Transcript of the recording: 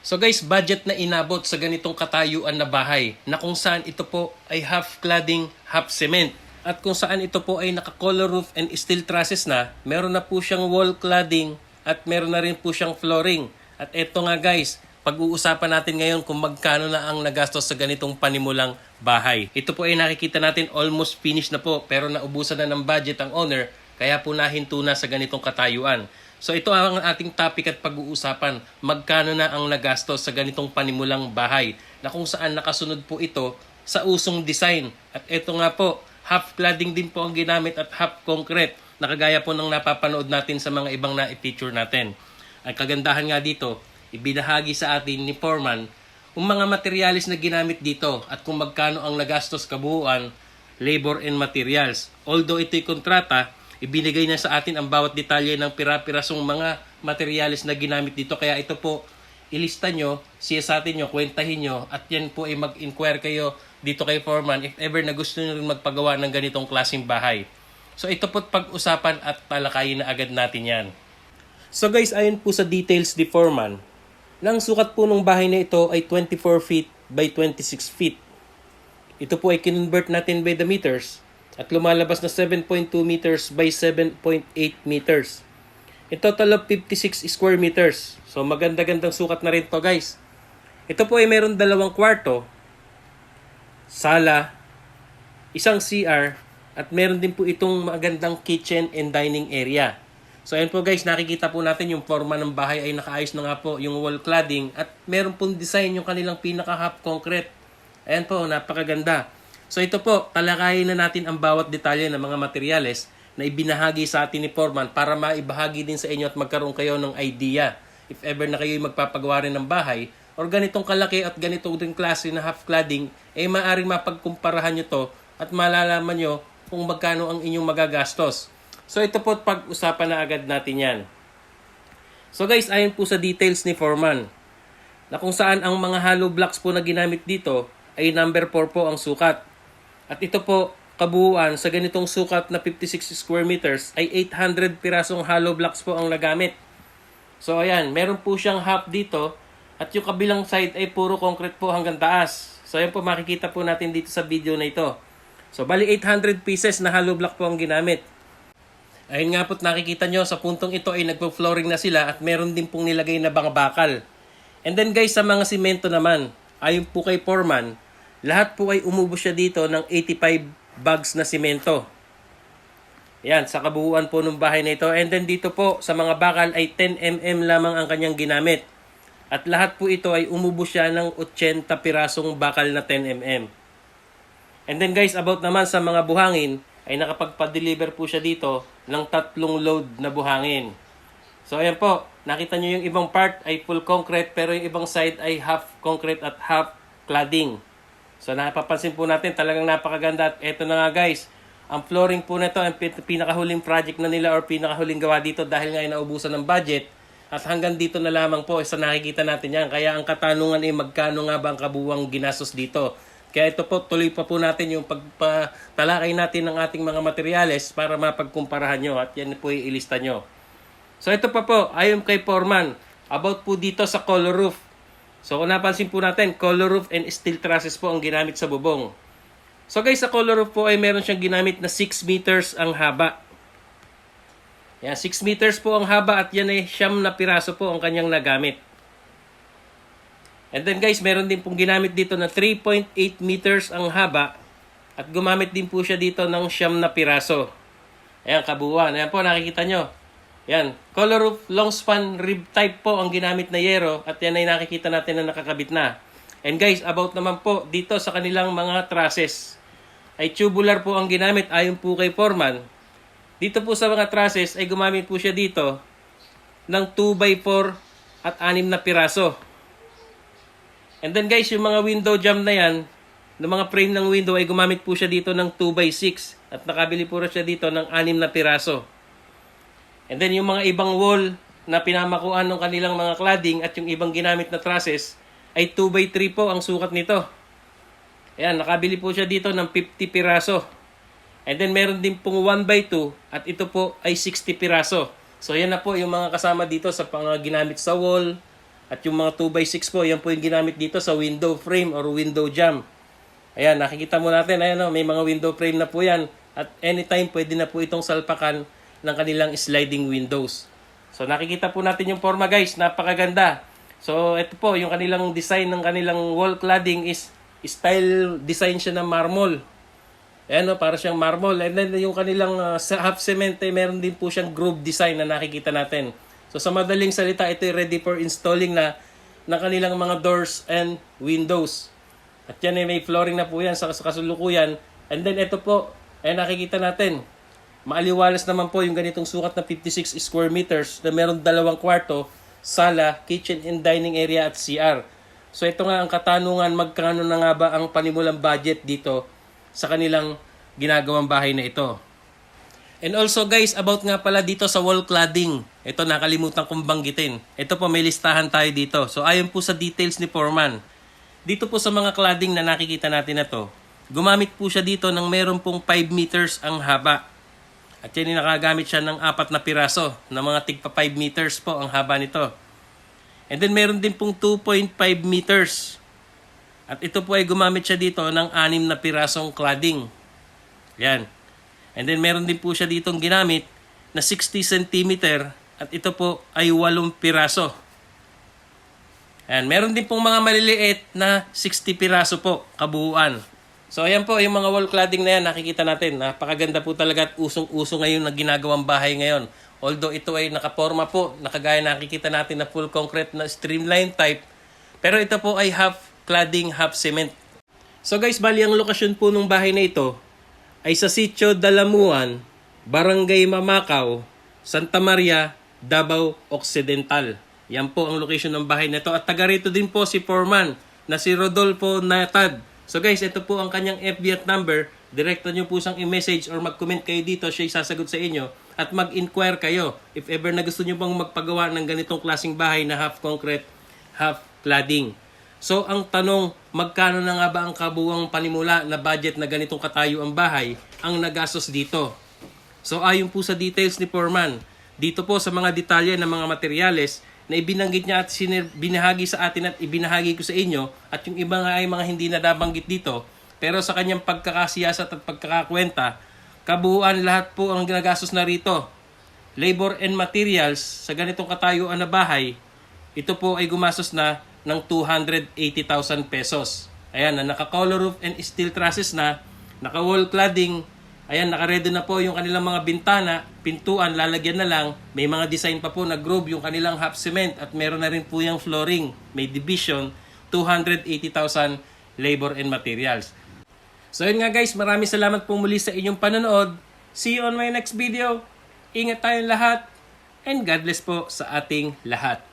So guys, budget na inabot sa ganitong katayuan na bahay na kung saan ito po ay half cladding, half cement. At kung saan ito po ay naka-color roof and steel trusses na, meron na po siyang wall cladding at meron na rin po siyang flooring. At eto nga guys, pag-uusapan natin ngayon kung magkano na ang nagastos sa ganitong panimulang bahay. Ito po ay nakikita natin almost finished na po pero naubusan na ng budget ang owner kaya po nahinto na sa ganitong katayuan. So ito ang ating topic at pag-uusapan. Magkano na ang nagastos sa ganitong panimulang bahay na kung saan nakasunod po ito sa usong design. At ito nga po, half cladding din po ang ginamit at half concrete. Nakagaya po ng napapanood natin sa mga ibang na-feature natin. Ang kagandahan nga dito, ibinahagi sa atin ni Foreman kung mga materialis na ginamit dito at kung magkano ang nagastos kabuuan, labor and materials. Although ito'y kontrata, ibinigay niya sa atin ang bawat detalye ng pira-pirasong mga materialis na ginamit dito. Kaya ito po, ilista nyo, siyasatin nyo, kwentahin nyo, at yan po ay mag-inquire kayo dito kay Foreman if ever na gusto nyo rin magpagawa ng ganitong klaseng bahay. So ito po pag-usapan at talakayin na agad natin yan. So guys, ayon po sa details ni Foreman, na sukat po ng bahay na ito ay 24 feet by 26 feet. Ito po ay kinonvert natin by the meters at lumalabas na 7.2 meters by 7.8 meters. In total of 56 square meters. So maganda-gandang sukat na rin to guys. Ito po ay meron dalawang kwarto, sala, isang CR, at meron din po itong magandang kitchen and dining area. So ayan po guys, nakikita po natin yung forma ng bahay ay nakaayos na nga po yung wall cladding at meron pong design yung kanilang pinaka half concrete. Ayan po, napakaganda. So ito po, talakayin na natin ang bawat detalye ng mga materyales na ibinahagi sa atin ni Foreman para maibahagi din sa inyo at magkaroon kayo ng idea. If ever na kayo magpapagawa rin ng bahay or ganitong kalaki at ganitong din klase na half cladding, eh maaaring mapagkumparahan nyo to at malalaman nyo kung magkano ang inyong magagastos. So ito po pag-usapan na agad natin yan. So guys, ayon po sa details ni Foreman, na kung saan ang mga hollow blocks po na ginamit dito ay number 4 po ang sukat. At ito po, kabuuan sa ganitong sukat na 56 square meters ay 800 pirasong hollow blocks po ang nagamit. So ayan, meron po siyang half dito at yung kabilang side ay puro concrete po hanggang taas. So ayan po makikita po natin dito sa video na ito. So bali 800 pieces na hollow block po ang ginamit. Ayun nga po't nakikita nyo sa puntong ito ay nagpo-flooring na sila at meron din pong nilagay na bang bakal. And then guys sa mga simento naman, ayon po kay Foreman, lahat po ay umubos siya dito ng 85 bags na simento. Yan, sa kabuuan po ng bahay na ito. And then dito po sa mga bakal ay 10mm lamang ang kanyang ginamit. At lahat po ito ay umubos siya ng 80 pirasong bakal na 10mm. And then guys, about naman sa mga buhangin, ay nakapagpa-deliver po siya dito ng tatlong load na buhangin. So ayan po, nakita nyo yung ibang part ay full concrete pero yung ibang side ay half concrete at half cladding. So napapansin po natin talagang napakaganda at eto na nga guys, ang flooring po na ito ang pin- pinakahuling project na nila or pinakahuling gawa dito dahil nga naubusan ng budget at hanggang dito na lamang po sa nakikita natin yan. Kaya ang katanungan ay magkano nga ba ang kabuwang ginastos dito. Kaya ito po, tuloy pa po natin yung pagpatalakay natin ng ating mga materyales para mapagkumparahan nyo at yan po ilista nyo. So ito pa po, ayon kay Foreman, about po dito sa color roof. So kung napansin po natin, color roof and steel trusses po ang ginamit sa bubong. So guys, sa color roof po ay meron siyang ginamit na 6 meters ang haba. Yan, 6 meters po ang haba at yan ay siyam na piraso po ang kanyang nagamit. And then guys, meron din pong ginamit dito na 3.8 meters ang haba at gumamit din po siya dito ng siyam na piraso. Ayan, kabuuan. Ayan po, nakikita nyo. Yan, color roof long span rib type po ang ginamit na yero at yan ay nakikita natin na nakakabit na. And guys, about naman po dito sa kanilang mga trusses ay tubular po ang ginamit ayon po kay Foreman. Dito po sa mga trusses ay gumamit po siya dito ng 2x4 at 6 na piraso. And then guys, yung mga window jam na yan, ng mga frame ng window ay gumamit po siya dito ng 2x6 at nakabili po siya dito ng 6 na piraso. And then yung mga ibang wall na pinamakuan ng kanilang mga cladding at yung ibang ginamit na trusses ay 2x3 po ang sukat nito. Ayan, nakabili po siya dito ng 50 piraso. And then meron din pong 1x2 at ito po ay 60 piraso. So yan na po yung mga kasama dito sa mga ginamit sa wall, At yung mga 2x6 po, yan po yung ginamit dito sa window frame or window jamb. Ayan, nakikita mo natin, ayan o, may mga window frame na po yan. At anytime, pwede na po itong salpakan ng kanilang sliding windows. So nakikita po natin yung forma guys, napakaganda. So ito po, yung kanilang design ng kanilang wall cladding is style design siya ng marble. Ayan o, para siyang marble. And then yung kanilang uh, half cement, eh, meron din po siyang groove design na nakikita natin. So sa madaling salita, ito ay ready for installing na ng kanilang mga doors and windows. At yan ay may flooring na po yan sa, kasulukuyan. And then ito po, ay nakikita natin. Maaliwalas naman po yung ganitong sukat na 56 square meters na meron dalawang kwarto, sala, kitchen and dining area at CR. So ito nga ang katanungan, magkano na nga ba ang panimulang budget dito sa kanilang ginagawang bahay na ito. And also guys, about nga pala dito sa wall cladding. Ito nakalimutan kong banggitin. Ito po may listahan tayo dito. So ayon po sa details ni Foreman. Dito po sa mga cladding na nakikita natin na to, gumamit po siya dito ng meron pong 5 meters ang haba. At yan nakagamit siya ng apat na piraso na mga tigpa 5 meters po ang haba nito. And then meron din pong 2.5 meters. At ito po ay gumamit siya dito ng anim na pirasong cladding. Yan. And then meron din po siya ditong ginamit na 60 cm at ito po ay 8 piraso. Ayan, meron din pong mga maliliit na 60 piraso po kabuuan. So ayan po yung mga wall cladding na yan nakikita natin. Napakaganda po talaga at usong-uso ngayon na ginagawang bahay ngayon. Although ito ay nakaporma po, nakagaya nakikita natin na full concrete na streamline type. Pero ito po ay half cladding, half cement. So guys, bali ang lokasyon po ng bahay na ito ay sa Sitio Dalamuan, Barangay Mamakaw, Santa Maria, Davao Occidental. Yan po ang location ng bahay na ito. At taga rito din po si Foreman na si Rodolfo Natad. So guys, ito po ang kanyang FB at number. Direkta nyo po siyang i-message or mag-comment kayo dito. Siya sasagot sa inyo. At mag-inquire kayo if ever na gusto nyo bang magpagawa ng ganitong klaseng bahay na half concrete, half cladding. So ang tanong, magkano na nga ba ang kabuwang panimula na budget na ganitong katayo ang bahay ang nagastos dito? So ayon po sa details ni Foreman, dito po sa mga detalye ng mga materyales na ibinanggit niya at sinir- binahagi sa atin at ibinahagi ko sa inyo at yung iba nga ay mga hindi na nabanggit dito pero sa kanyang pagkakasiyasat at pagkakakwenta kabuuan lahat po ang ginagastos na rito. Labor and materials sa ganitong katayuan na bahay ito po ay gumastos na ng 280,000 pesos. Ayan na naka-color roof and steel trusses na naka-wall cladding Ayan, nakaready na po yung kanilang mga bintana, pintuan, lalagyan na lang. May mga design pa po na groove yung kanilang half cement at meron na rin po yung flooring. May division, 280,000 labor and materials. So yun nga guys, maraming salamat po muli sa inyong panonood. See you on my next video. Ingat tayong lahat and God bless po sa ating lahat.